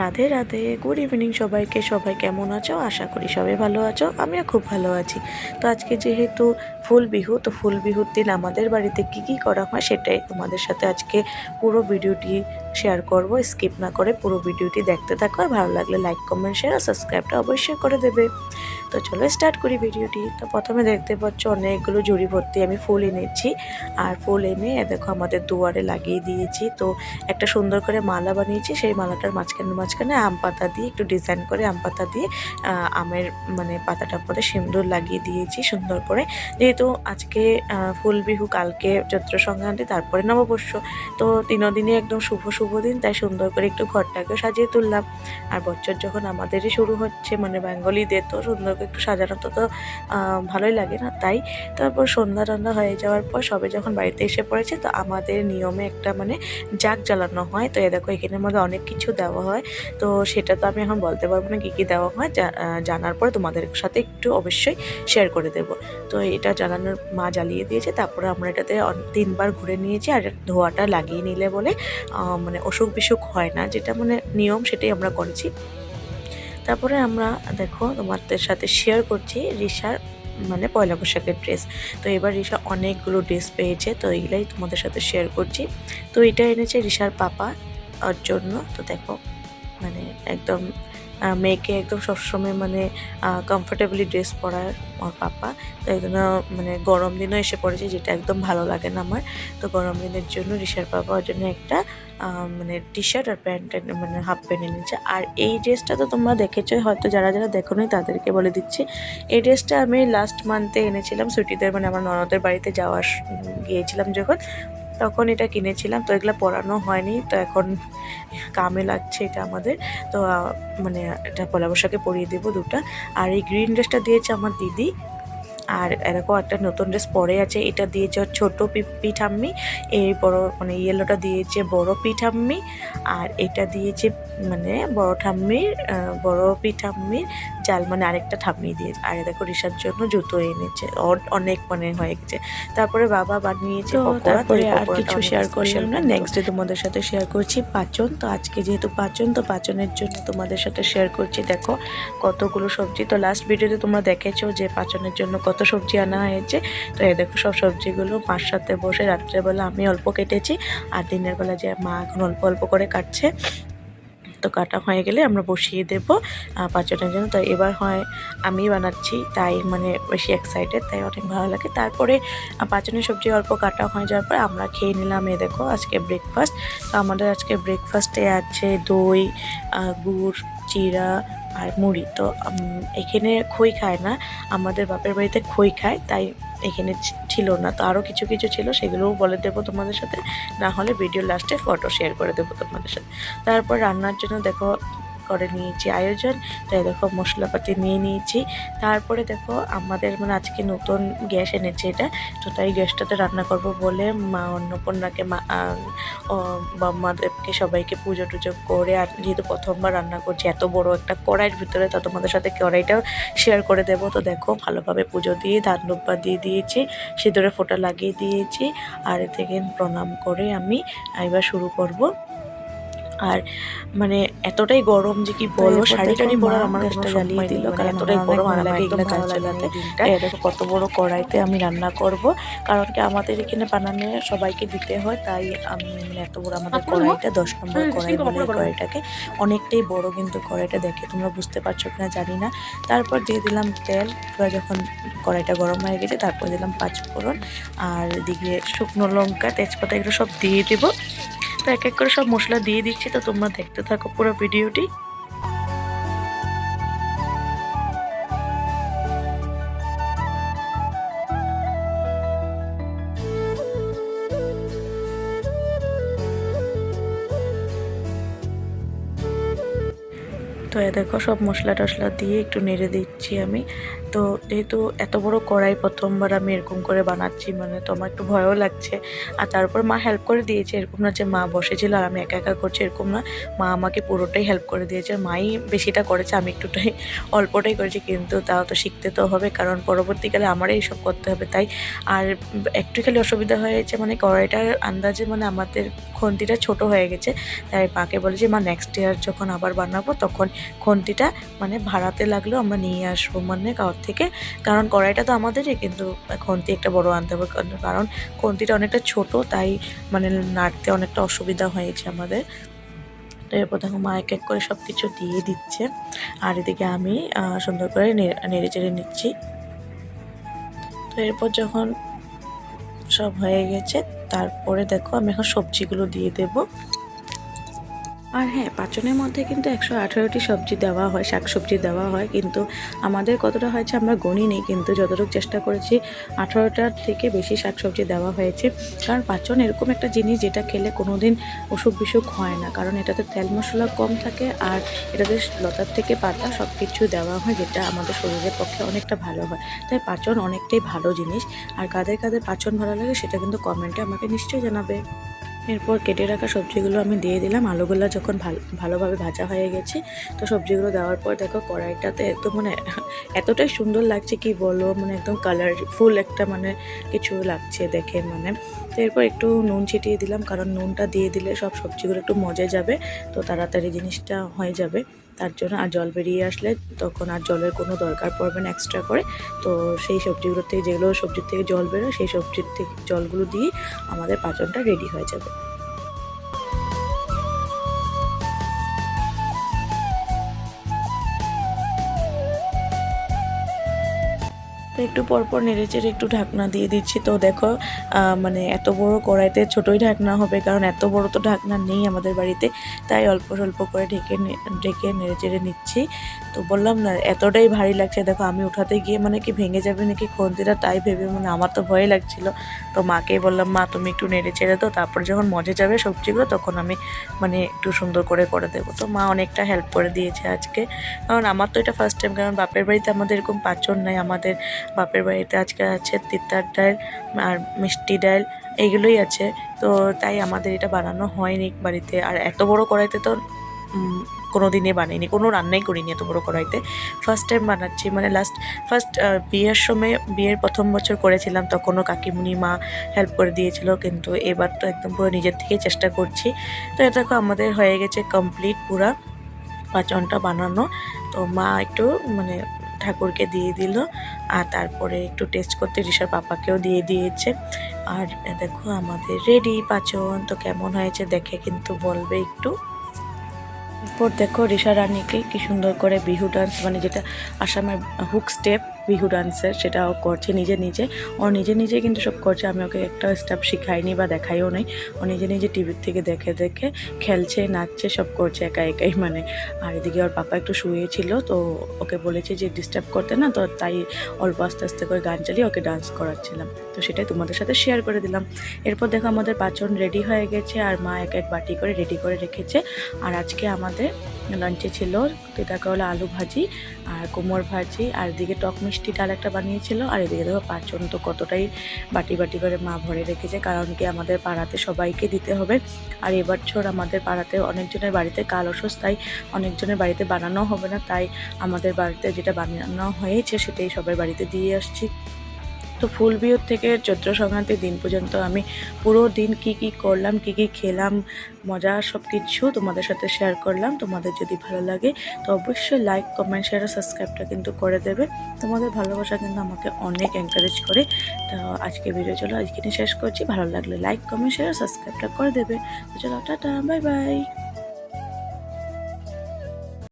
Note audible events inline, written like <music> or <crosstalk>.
Radhe Radhe good evening সবাইকে। সবাই কেমন আছো? আশা করি সবাই ভালো আছো। আমিও খুব ভালো আছি। তো আজকে যেহেতু ফুল বিহু, তো ফুল বিহুর দিন আমাদের বাড়িতে কি কি করা হয় সেটাই তোমাদের সাথে আজকে পুরো ভিডিওটি শেয়ার করব। স্কিপ না করে পুরো ভিডিওটি দেখতে থাকো। আর ভালো লাগলে লাইক কমেন্ট শেয়ার আর সাবস্ক্রাইবটা অবশ্যই করে দেবে। তো চলো স্টার্ট করি ভিডিওটি তো প্রথমে দেখতে পাচ্ছ অনেকগুলো ঝুড়ি ভর্তি আমি ফুল এনেছি। আর ফুল এনে, দেখো, আমাদের দুয়ারে লাগিয়ে দিয়েছি। তো একটা সুন্দর করে মালা বানিয়েছি, সেই মালাটার মাঝখানে মাঝখানে আম পাতা দিয়ে, একটু ডিজাইন করে আম পাতা দিয়ে আমের মানে পাতাটার মধ্যে সিন্দুর লাগিয়ে দিয়েছি সুন্দর করে। যেহেতু আজকে ফুল বিহু, কালকে চৈত্র সংক্রান্তি তারপরে নববর্ষ, তো দিনদিনই একদম শুভ শুভ দিন, তাই সুন্দর করে একটু ঘরটাকেও সাজিয়ে তুললাম। আর বছর যখন আমাদেরই শুরু হচ্ছে মানে বেঙ্গলিদের, তো সুন্দর করে একটু সাজানো তো তো ভালোই লাগে না, তাই? তারপর সন্ধ্যা টন্ধা হয়ে যাওয়ার পর সবে যখন বাড়িতে এসে পড়েছে, তো আমাদের নিয়মে একটা মানে জাগ জ্বালানো হয়। তো এ দেখো, এখানের মধ্যে অনেক কিছু দেওয়া হয়। তো সেটা তো আমি এখন বলতে পারব না কী কী দেওয়া হয়। জানার পর তোমাদের সাথে একটু অবশ্যই শেয়ার করে দেবো। তো এটা জ্বালানোর, মা জ্বালিয়ে দিয়েছে। তারপরে আমরা এটাতে তিনবার ঘুরে নিয়েছি। আর ধোয়াটা লাগিয়ে নিলে বলে মানে অসুখ বিসুখ হয় না। যেটা মানে নিয়ম, সেটাই আমরা করেছি। তারপরে আমরা দেখো তোমাদের সাথে শেয়ার করছি রিসার মানে পয়লা বৈশাখের ড্রেস তো এবার রিসা অনেকগুলো ড্রেস পেয়েছে, তো এইগুলাই তোমাদের সাথে শেয়ার করছি। তো এটা এনেছে রিসার পাপা, ওর জন্য। তো দেখো মানে একদম মেয়েকে একদম সবসময় মানে কমফোর্টেবলি ড্রেস পরার আমার পাপা। তো এই জন্য মানে গরম দিনও এসে পড়েছে, যেটা একদম ভালো লাগে না আমার। তো গরম দিনের জন্য রিসার পাপা ওর জন্য একটা মানে টি শার্ট আর প্যান্ট মানে হাফ প্যান্ট এনেছে আর এই ড্রেসটা তো তোমরা দেখেছ, হয়তো যারা যারা দেখো নি তাদেরকে বলে দিচ্ছি। এই ড্রেসটা আমি লাস্ট মান্থে এনেছিলাম সুটিদের মানে আমার ননদের বাড়িতে যাওয়ার গিয়েছিলাম যখন। তখন এটা কিনেছিলাম, তো এগুলো পরানো হয়নি, তো এখন কামে লাগছে এটা আমাদের। তো মানে এটা পয়লা বৈশাখে পরিয়ে দেবো দুটা। আর এই গ্রিন ড্রেসটা দিয়েছে আমার দিদি, আর এরকম একটা নতুন ড্রেস পরে আছে, এটা দিয়েছে ছোটো পিঠাম্মি, এই বড় মানে ইয়েলোটা দিয়েছে বড় পিঠাম্মি, আর এটা দিয়েছে মানে বড় ঠাম্মির বড় পিঠাম্মির জাল মানে আরেকটা দিয়েছে আর এ দেখো রিসার জন্য জুতো এনেছে অনেক মানে হয়ে গেছে। তারপরে বাবা বানিয়েছে তারপরে আর কিছু শেয়ার করলাম না। নেক্সট ডে তোমাদের সাথে শেয়ার করছি পাচন। তো আজকে যেহেতু পাচন তো পাচনের জন্য তোমাদের সাথে শেয়ার করছি। দেখো কতগুলো সবজি। তো লাস্ট ভিডিওতে তোমরা দেখেছ যে পাচনের জন্য কত সবজি আনা হয়েছে। তো এ দেখো সব সবজিগুলো মার সাথে বসে রাত্রেবেলা আমি অল্প কেটেছি আর দিনের বেলা যে মা এখন অল্প অল্প করে কাটছে তো কাটা হয়ে গেলে আমরা বসিয়ে দেবো পাঁচজনের জন্য। তো এবার হয় আমি বানাচ্ছি, তাই মানে বেশি এক্সাইটেড তাই অনেক ভালো লাগে। তারপরে পাঁচজনের সবজি অল্প কাটা হয়ে যাওয়ার পরে আমরা খেয়ে নিলাম এ দেখো আজকে ব্রেকফাস্ট তো আমাদের আজকে ব্রেকফাস্টে আছে দই গুড় চিরা আর মুড়ি। তো এখানে খই খায় না, আমাদের বাপের বাড়িতে খই খায়, তাই এখানে ছিল না। তো আরও কিছু কিছু ছিল, সেগুলোও বলে দেবো তোমাদের সাথে। না হলে ভিডিও লাস্টে ফটো শেয়ার করে দেবো তোমাদের সাথে। তারপর রান্নার জন্য দেখো করে নিয়েছি আয়োজন। তাই দেখো মশলাপাতি নিয়ে নিয়েছি। তারপরে দেখো আমাদের মানে আজকে নতুন গ্যাস এনেছে এটা। তো তাই গ্যাসটাতে রান্না করব বলে মা অন্নপূর্ণাকে মা বাম্মাদেরকে সবাইকে পুজো টুজো করে আর যেহেতু প্রথমবার রান্না করছি, এত বড় একটা কড়াইয়ের ভিতরে, তো তোমাদের সাথে কড়াইটাও শেয়ার করে দেবো। তো দেখো ভালোভাবে পুজো দিয়ে ধান দুব্বা দিয়ে দিয়েছি সিঁদুরে ফোঁটা লাগিয়ে দিয়েছি। আর এ থেকে প্রণাম করে আমি এবার শুরু করব। আর মানে এতটাই গরম যে কি বলব শাড়ি টাড়ি পরার আমার কোনো জ্বালিয়ে দিল, মানে কারণ এতটাই গরম আর লাগে এগুলো কাজ চালাতে দেখো কত বড় কড়াইতে আমি রান্না করব কারণ কি আমাদের এখানে বানানো সবাইকে দিতে হয় তাই আমি মানে এত বড় আমাদের কড়াইটা দশ নম্বর কড়াই বলে কড়াইটাকে অনেকটাই বড় কিন্তু কড়াইটা দেখে তোমরা বুঝতে পারছ কিনা জানি না। তারপর দিয়ে দিলাম তেল পুরো যখন কড়াইটা গরম হয়ে গেছে তারপর দিলাম পাঁচ ফোড়ন আর দিকে শুকনো লঙ্কা তেজপাতা এগুলো সব দিয়ে দিব। এক এক করে সব মশলা দিয়ে দিচ্ছি তো তোমরা দেখতে থাকো পুরো ভিডিওটি তো এ দেখো, সব মশলা টশলা দিয়ে একটু নেড়ে দিচ্ছি আমি। তো যেহেতু এত বড় কড়াই প্রথমবার আমি এরকম করে বানাচ্ছি মানে তো আমার একটু ভয়ও লাগছে। আর তারপর মা হেল্প করে দিয়েছে, এরকম না যে মা বসেছিল আর আমি একা একা করছি, এরকম না। মা আমাকে পুরোটাই হেল্প করে দিয়েছে। মাই বেশিটা করেছে, আমি একটুটাই <laughs> অল্পটাই করেছি, কিন্তু তাও তো শিখতে তো হবে, কারণ পরবর্তীকালে আমারই এইসব করতে হবে, তাই। আর একটু খালি অসুবিধা হয়েছে মানে কড়াইটার আন্দাজে মানে আমাদের খন্তিটা ছোট হয়ে গেছে। তাই মাকে বলে যে মা নেক্সট ইয়ার যখন আবার বানাবো, তখন খন্তিটা মানে ভাড়াতে লাগলেও আমরা নিয়ে আসব মানে কারোর থেকে? কারণ কড়াইটা তো আমাদেরই, কিন্তু খন্তি একটা বড় আনতে হবে, কারণ- খন্তিটা অনেকটা ছোট, তাই মানে নাড়তে অনেকটা অসুবিধা হয়েছে আমাদের। এরপর দেখো মা এক এক করে সব কিছু দিয়ে দিচ্ছে। আর এদিকে আমি সুন্দর করে নেড়ে চেড়ে নিচ্ছি। তো এরপর যখন সব হয়ে গেছে, তারপরে দেখো আমি এখন সবজিগুলো দিয়ে দেবো। আর হ্যাঁ পাচনের মধ্যে কিন্তু একশো আঠারোটি সবজি দেওয়া হয় শাক সবজি দেওয়া হয়, কিন্তু আমাদের কতটা হয়েছে আমরা গণি নেই, কিন্তু যতটুকু চেষ্টা করেছি আঠারোটার থেকে বেশি শাক সবজি দেওয়া হয়েছে। কারণ পাচন এরকম একটা জিনিস যেটা খেলে কোনো দিন অসুখ বিসুখ হয় না, কারণ এটাতে তেল মশলা কম থাকে আর এটাতে লতার থেকে পাতা সব কিছু দেওয়া হয়, যেটা আমাদের শরীরের পক্ষে অনেকটা ভালো হয়। তাই পাচন অনেকটাই ভালো জিনিস, আর কাদের কাদের পাচন ভালো লাগে সেটা কিন্তু কমেন্টে আমাকে নিশ্চয়ই জানাবে। এরপর কেটে রাখা সবজিগুলো আমি দিয়ে দিলাম। আলুগুলা যখন ভালো, ভালোভাবে ভাজা হয়ে গেছে, তো সবজিগুলো দেওয়ার পর দেখো কড়াইটাতে একদম মানে এতটাই সুন্দর লাগছে কি বলো মানে একদম কালারফুল একটা মানে কিছু লাগছে দেখে মানে। তো এরপর একটু নুন ছিটিয়ে দিলাম, কারণ নুনটা দিয়ে দিলে সব সবজিগুলো একটু মজে যাবে, তো তাড়াতাড়ি জিনিসটা হয়ে যাবে। তার জন্য আর জল বেরিয়ে আসলে তখন আর জলের কোনো দরকার পড়বে না এক্সট্রা করে। তো সেই সবজিগুলোর থেকে যেগুলো সবজির থেকে জল বেরোয়, সেই সবজির থেকে জলগুলো দিয়ে আমাদের পাচনটা রেডি হয়ে যাবে। তো একটু পরপর নেড়ে চেড়ে একটু ঢাকনা দিয়ে দিচ্ছি। তো দেখো মানে এত বড় কড়াইতে ছোটোই ঢাকনা হবে, কারণ এত বড় তো ঢাকনা নেই আমাদের বাড়িতে। তাই অল্প স্বল্প করে ঢেকে ঢেকে নেড়ে চেড়ে নিচ্ছি। তো বললাম না, এতটাই ভারী লাগছে। দেখো, আমি উঠাতে গিয়ে মানে কি ভেঙে যাবে নাকি খন্তিটা, তাই ভেবে মানে আমার তো ভয় লাগছিল। তো মাকেই বললাম, মা, তুমি একটু নেড়ে চেড়ে দাও, তারপর যখন মজে যাবে সবজিগুলো, তখন আমি মানে একটু সুন্দর করে করে দেবো। তো মা অনেকটা হেল্প করে দিয়েছে আজকে। কারণ আমার তো এটা ফার্স্ট টাইম কারণ বাপের বাড়িতে আমাদের এরকম পাচন নাই, আমাদের বাপের বাড়িতে আজকে আছে তিতার ডাল আর মিষ্টি ডাল, এইগুলোই আছে। তো তাই আমাদের এটা বানানো হয়নি বাড়িতে। আর এত বড় কড়াইতে তো কোনো দিনে বানাইনি, কোনো রান্নাই করিনি এত বড় কড়াইতে। ফার্স্ট টাইম বানাচ্ছি মানে লাস্ট ফার্স্ট বিয়ের সময়, বিয়ের প্রথম বছর করেছিলাম, তখনও কাকিমুনি মা হেল্প করে দিয়েছিল, কিন্তু এবার তো একদম পুরো নিজের থেকেই চেষ্টা করছি। তো এটা আমাদের হয়ে গেছে কমপ্লিট পুরা পাচনটা বানানো। তো মা একটু মানে ঠাকুরকে দিয়ে দিল। আর তারপরে একটু টেস্ট করতে ঋষার পাপাকেও দিয়ে দিয়েছে। আর দেখো আমাদের রেডি পাচন, তো কেমন হয়েছে দেখে কিন্তু বলবে একটু। এরপর দেখো ঋষা রানীকে কি সুন্দর করে বিহু ডান্স মানে যেটা আসামের হুক স্টেপ বিহু ডান্সের সেটা ও করছে নিজে নিজে। ও নিজে নিজে কিন্তু সব করছে, আমি ওকে একটা স্টেপ শিখাইনি বা দেখাইও নাই। ও নিজে নিজে টিভির থেকে দেখে দেখে খেলছে, নাচছে, সব করছে একা একাই মানে। আর এদিকে ওর পাপা একটু শুয়েছিল তো ওকে বলেছে যে ডিস্টার্ব করতে না, তো তাই অল্প আস্তে আস্তে করে গান চালিয়ে ওকে ডান্স করাচ্ছিলাম। তো সেটাই তোমাদের সাথে শেয়ার করে দিলাম। এরপর দেখো আমাদের পাঁচজন রেডি হয়ে গেছে, আর মা এক এক বাটি করে রেডি করে রেখেছে। আর আজকে আমাদের লাঞ্চে ছিল তেতা করলা আলু ভাজি আর কোমর ভাজি, আর এদিকে টক মিষ্টি ডাল একটা বানিয়েছিল, আর এদিকে দেখো পাঁচজন তো কতটাই বাটি বাটি করে মা ভরে রেখেছে, কারণ কি আমাদের পাড়াতে সবাইকে দিতে হবে। আর এবছর ছোর আমাদের পাড়াতে অনেকজনের বাড়িতে কাল অসুস্থ তাই অনেকজনের বাড়িতে বানানো হবে না, তাই আমাদের বাড়িতে যেটা বানানো হয়েছে সেটাই সবার বাড়িতে দিয়ে আসছি। তো ফুল বিয়ের থেকে চৈত্র সংক্রান্তির দিন পর্যন্ত আমি পুরো দিন কি কি করলাম, কি কি খেলাম, মজা সব কিছু তোমাদের সাথে শেয়ার করলাম। তোমাদের যদি ভালো লাগে তো অবশ্যই লাইক কমেন্ট শেয়ার আর সাবস্ক্রাইবটা কিন্তু করে দেবে। তোমাদের ভালোবাসা কিন্তু আমাকে অনেক এনকারেজ করে। তো আজকে ভিডিও চলো, আজকে শেষ করছি। ভালো লাগলে লাইক কমেন্ট শেয়ার আর সাবস্ক্রাইবটা করে দেবে। তো চলো, টাটা বাই বাই